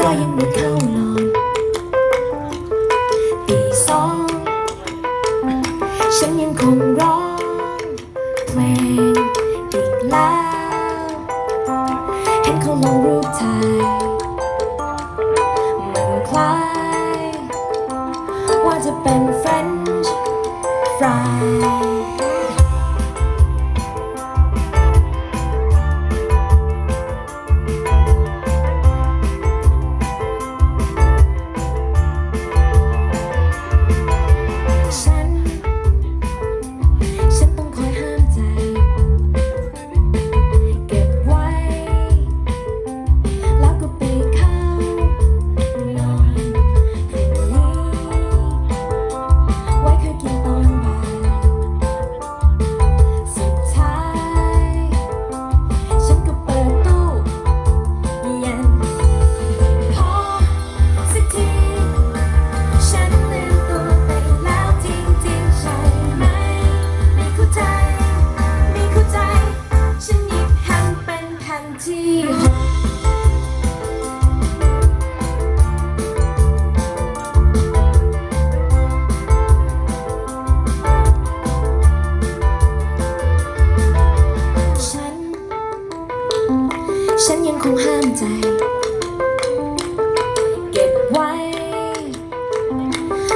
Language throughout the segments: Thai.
ก็ยังไม่เข้านอนตีสองฉันยังคงร้องเพลงอีกแล้ว เห็นเขาลงรูปถ่ายมันคล้าย ว่าจะเป็นเฟรนช์ฟราย ฉันยังคงห้ามใจ เก็บไว้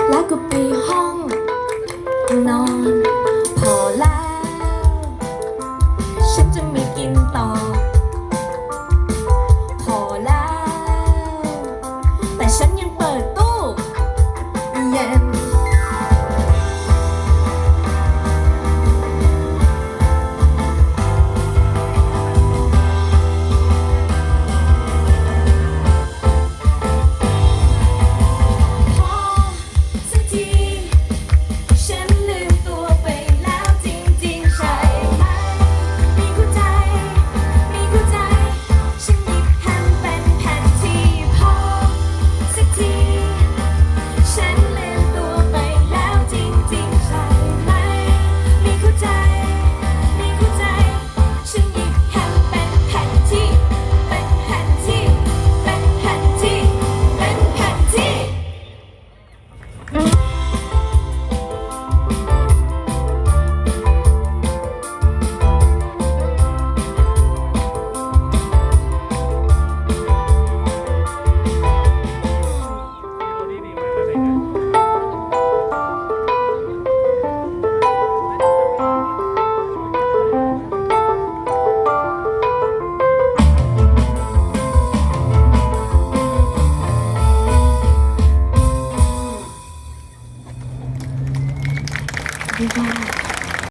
แล้วก็ปีห้อง นอน พอแล้ว ฉันจะไม่กินต่อ 감사합니다.